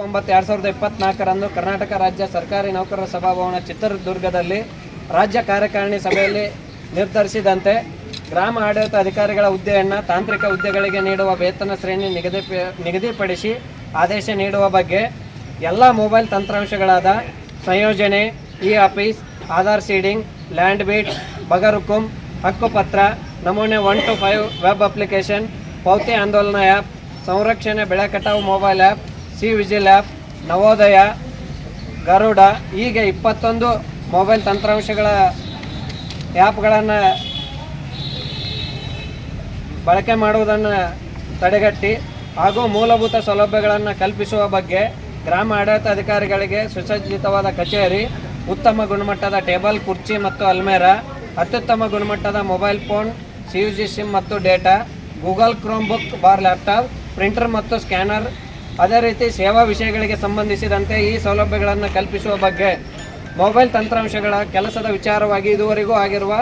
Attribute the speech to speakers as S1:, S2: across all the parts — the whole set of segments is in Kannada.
S1: ಒಂಬತ್ತು, ಎರಡು ಸಾವಿರದ ಇಪ್ಪತ್ನಾಲ್ಕರಂದು ಕರ್ನಾಟಕ ರಾಜ್ಯ ಸರ್ಕಾರಿ ನೌಕರರ ಸಭಾಭವನ ಚಿತ್ರದುರ್ಗದಲ್ಲಿ ರಾಜ್ಯ ಕಾರ್ಯಕಾರಿಣಿ ಸಭೆಯಲ್ಲಿ ನಿರ್ಧರಿಸಿದಂತೆ ಗ್ರಾಮ ಆಡಳಿತ ಅಧಿಕಾರಿಗಳ ಹುದ್ದೆಯನ್ನು ತಾಂತ್ರಿಕ ಹುದ್ದೆಗಳಿಗೆ ನೀಡುವ ವೇತನ ಶ್ರೇಣಿ ನಿಗದಿ ನಿಗದಿಪಡಿಸಿ ಆದೇಶ ನೀಡುವ ಬಗ್ಗೆ ಎಲ್ಲ ಮೊಬೈಲ್ ತಂತ್ರಾಂಶಗಳಾದ ಸಂಯೋಜನೆ e office Aadhaar seeding, land beat, ಬಗರುಕುಂ, ಹಕ್ಕುಪತ್ರ, ನಮೂನೆ one two five web application, ಪೌತಿ ಆಂದೋಲನ ಆ್ಯಪ್, ಸಂರಕ್ಷಣೆ ಬೆಳೆ ಕಟಾವು mobile app C vigil app Navodaya, Garuda, ಹೀಗೆ ಇಪ್ಪತ್ತೊಂದು ಮೊಬೈಲ್ ತಂತ್ರಾಂಶಗಳ ಆ್ಯಪ್ಗಳನ್ನು ಬಳಕೆ ಮಾಡುವುದನ್ನು ತಡೆಗಟ್ಟಿ ಹಾಗೂ ಮೂಲಭೂತ ಸೌಲಭ್ಯಗಳನ್ನು ಕಲ್ಪಿಸುವ ಬಗ್ಗೆ ಗ್ರಾಮ ಆಡಳಿತ ಅಧಿಕಾರಿಗಳಿಗೆ ಸುಸಜ್ಜಿತವಾದ ಕಚೇರಿ, ಉತ್ತಮ ಗುಣಮಟ್ಟದ ಟೇಬಲ್, ಕುರ್ಚಿ ಮತ್ತು ಅಲ್ಮೇರಾ, ಅತ್ಯುತ್ತಮ ಗುಣಮಟ್ಟದ mobile phone, C U G SIM ಮತ್ತು data, Google Chromebook bar laptop, printer ಮತ್ತು ಸ್ಕ್ಯಾನರ್ ಅದೇ ರೀತಿ ಸೇವಾ ವಿಷಯಗಳಿಗೆ ಸಂಬಂಧಿಸಿದಂತೆ ಈ ಸೌಲಭ್ಯಗಳನ್ನು ಕಲ್ಪಿಸುವ ಬಗ್ಗೆ ಮೊಬೈಲ್ ತಂತ್ರಾಂಶಗಳ ಕೆಲಸದ ವಿಚಾರವಾಗಿ ಇದುವರೆಗೂ ಆಗಿರುವ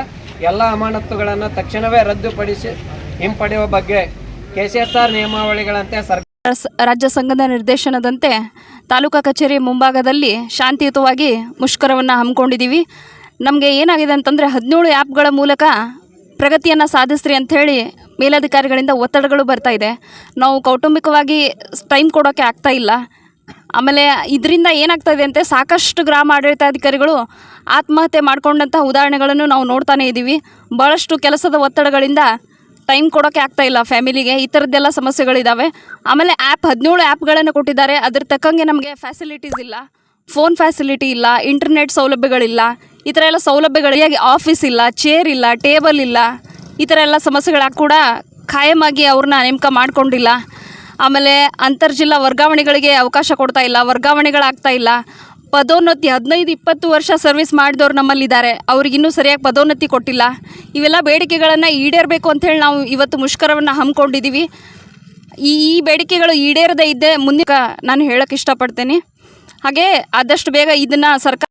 S1: ಎಲ್ಲ ಅಮಾನತ್ತುಗಳನ್ನು ತಕ್ಷಣವೇ ರದ್ದುಪಡಿಸಿ ಹಿಂಪಡೆಯುವ ಬಗ್ಗೆ ಕೆ ಸಿ ಎಸ್ ಆರ್ ನಿಯಮಾವಳಿಗಳಂತೆ ಸರ್ಕಾರ
S2: ರಾಜ್ಯ ಸಂಘದ ನಿರ್ದೇಶನದಂತೆ ತಾಲೂಕಾ ಕಚೇರಿ ಮುಂಭಾಗದಲ್ಲಿ ಶಾಂತಿಯುತವಾಗಿ ಮುಷ್ಕರವನ್ನು ಹಮ್ಮಿಕೊಂಡಿದ್ದೀವಿ. ನಮಗೆ ಏನಾಗಿದೆ ಅಂತಂದರೆ ಹದಿನೇಳು ಆ್ಯಪ್ಗಳ ಮೂಲಕ ಪ್ರಗತಿಯನ್ನು ಸಾಧಿಸ್ರಿ ಅಂಥೇಳಿ ಮೇಲಧಿಕಾರಿಗಳಿಂದ ಒತ್ತಡಗಳು ಬರ್ತಾ ಇದೆ. ನಾವು ಕೌಟುಂಬಿಕವಾಗಿ ಟೈಮ್ ಕೊಡೋಕ್ಕೆ ಆಗ್ತಾ ಇಲ್ಲ. ಆಮೇಲೆ ಇದರಿಂದ ಏನಾಗ್ತಾ ಇದೆ ಅಂತೆ ಸಾಕಷ್ಟು ಗ್ರಾಮ ಆಡಳಿತಾಧಿಕಾರಿಗಳು ಆತ್ಮಹತ್ಯೆ ಮಾಡಿಕೊಂಡಂಥ ಉದಾಹರಣೆಗಳನ್ನು ನಾವು ನೋಡ್ತಾನೆ ಇದ್ದೀವಿ ಭಾಳಷ್ಟು ಕೆಲಸದ ಒತ್ತಡಗಳಿಂದ ಟೈಮ್ ಕೊಡೋಕ್ಕೆ ಆಗ್ತಾ ಇಲ್ಲ ಫ್ಯಾಮಿಲಿಗೆ. ಈ ಥರದ್ದೆಲ್ಲ ಸಮಸ್ಯೆಗಳಿದ್ದಾವೆ ಆಮೇಲೆ ಆ್ಯಪ್ ಹದಿನೇಳು ಆ್ಯಪ್ಗಳನ್ನು ಕೊಟ್ಟಿದ್ದಾರೆ. ಅದ್ರ ತಕ್ಕಂಗೆ ನಮಗೆ ಫ್ಯಾಸಿಲಿಟೀಸ್ ಇಲ್ಲ. ಫೋನ್ ಫ್ಯಾಸಿಲಿಟಿ ಇಲ್ಲ. ಇಂಟರ್ನೆಟ್ ಸೌಲಭ್ಯಗಳಿಲ್ಲ. ಈ ಥರ ಎಲ್ಲ ಸೌಲಭ್ಯಗಳಿಗಾಗಿ ಆಫೀಸ್ ಇಲ್ಲ ಚೇರ್ ಇಲ್ಲ ಟೇಬಲ್ ಇಲ್ಲ, ಈ ಥರ ಎಲ್ಲ ಸಮಸ್ಯೆಗಳಾಗಿ ಕೂಡ ಖಾಯಮಾಗಿ ಅವ್ರನ್ನ ನೇಮಕ ಮಾಡಿಕೊಂಡಿಲ್ಲ. ಆಮೇಲೆ ಅಂತರ್ಜಿಲ್ಲಾ ವರ್ಗಾವಣೆಗಳಿಗೆ ಅವಕಾಶ ಕೊಡ್ತಾ ಇಲ್ಲ, ವರ್ಗಾವಣೆಗಳಾಗ್ತಾ ಇಲ್ಲ. ಪದೋನ್ನತಿ ಹದಿನೈದು ಇಪ್ಪತ್ತು ವರ್ಷ ಸರ್ವಿಸ್ ಮಾಡಿದವ್ರು ನಮ್ಮಲ್ಲಿದ್ದಾರೆ. ಅವ್ರಿಗೆ ಇನ್ನೂ ಸರಿಯಾಗಿ ಪದೋನ್ನತಿ ಕೊಟ್ಟಿಲ್ಲ. ಇವೆಲ್ಲ ಬೇಡಿಕೆಗಳನ್ನು ಈಡೇರಬೇಕು ಅಂಥೇಳಿ ನಾವು ಇವತ್ತು ಮುಷ್ಕರವನ್ನು ಹಮ್ಮಿಕೊಂಡಿದ್ದೀವಿ ಈ ಈ ಬೇಡಿಕೆಗಳು ಈಡೇರದೇ ಇದ್ದೇ ಮುಂದೆ ನಾನು ಹೇಳೋಕ್ಕೆ ಇಷ್ಟಪಡ್ತೇನೆ. ಹಾಗೆ ಆದಷ್ಟು ಬೇಗ ಇದನ್ನು ಸರ್ಕಾರ